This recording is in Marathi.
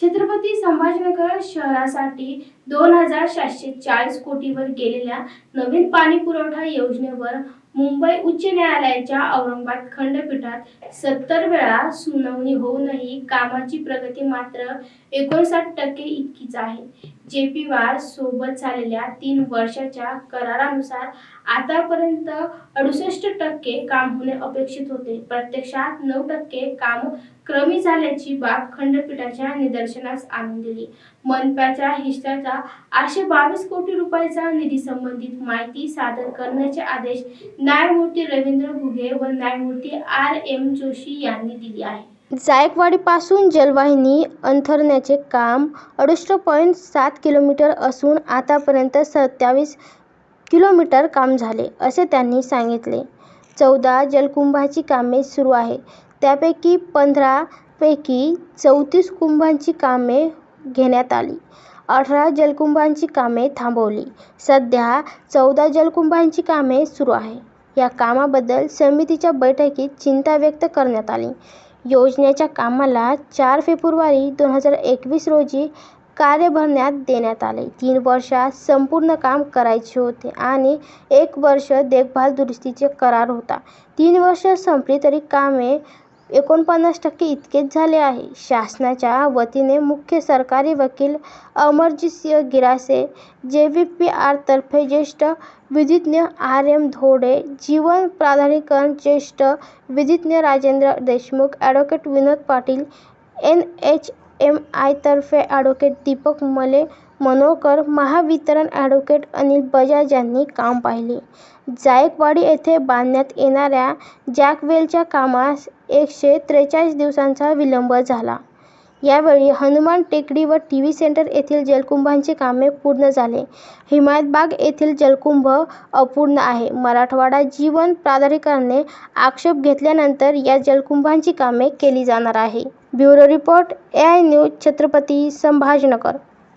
छत्रपती संभाजीनगर शहरासाठी दोन हजार सातशे चाळीस कोटीवर गेलेल्या नवीन पाणी पुरवठा योजनेवर मुंबई उच्च न्यायालयाच्या औरंगाबाद खंडपीठात सत्तर वेळा सुनावणी होऊनही कामाची प्रगती मात्र एकोणसाठ टक्के इतकीच आहे. जे पी वार सोबत झालेल्या तीन वर्षाच्या करारानुसार आतापर्यंत अडुसष्ट टक्के काम होणे अपेक्षित होते. प्रत्यक्षात नऊ टक्के काम कमी झाल्याची बाब खंडपीठाच्या निदर्शनास आणून दिली. मनपाच्या हिश्श्याचा आठशे बावीस कोटी रुपयाचा निधी संबंधित माहिती सादर करण्याचे आदेश न्यायमूर्ती रवींद्र घुगे व न्यायमूर्ती आर एम जोशी यांनी दिली आहे. जायकवाडीपासून जलवाहिनी अंथरण्याचे काम अडुसष्ट पॉईंट सात किलोमीटर असून आतापर्यंत सत्तावीस किलोमीटर काम झाले असे त्यांनी सांगितले. चौदा जलकुंभाची कामे सुरू आहे त्यापैकी पंधरापैकी चौतीस कुंभांची कामे घेण्यात आली. अठरा जलकुंभांची कामे थांबवली. सध्या चौदा जलकुंभांची कामे सुरू आहे या कामाबद्दल समितीच्या बैठकीत चिंता व्यक्त करण्यात आली. योजनेच्या कामाला चार फेब्रुवारी दोन हजार एकवीस रोजी कार्यभरण्यात देण्यात आले. तीन वर्षात संपूर्ण काम करायचे होते आणि एक वर्ष देखभाल दुरुस्तीचे करार होता. तीन वर्ष संपली तरी कामे एकोणपन्नास टक्के इतकेच झाले आहे. शासनाच्या वतीने मुख्य सरकारी वकील अमरजितसिंह गिरासे जे व्ही पी आरतर्फे ज्येष्ठ विधिज्ञ आर एम धोडे जीवन प्राधिकरण ज्येष्ठ विधिज्ञ Rajendra Deshmukh advocate Vinod Patil N H M आयतर्फे advocate Deepak Male Manorkar Mahavitaran advocate Anil Bajaj यांनी काम पाहिले. जायकवाडी येथे बांधण्यात येणाऱ्या जॅकवेलच्या कामास एकशे त्रेचाळीस दिवसांचा विलंब झाला. यावेळी हनुमान टेकडी व टी व्ही सेंटर येथील जलकुंभांची कामे पूर्ण झाले. हिमायतबाग येथील जलकुंभ अपूर्ण आहे. मराठवाडा जीवन प्राधिकरणाने आक्षेप घेतल्यानंतर या जलकुंभांची कामे केली जाणार आहे. Bureau report A I news Chhatrapati Sambhajinagar.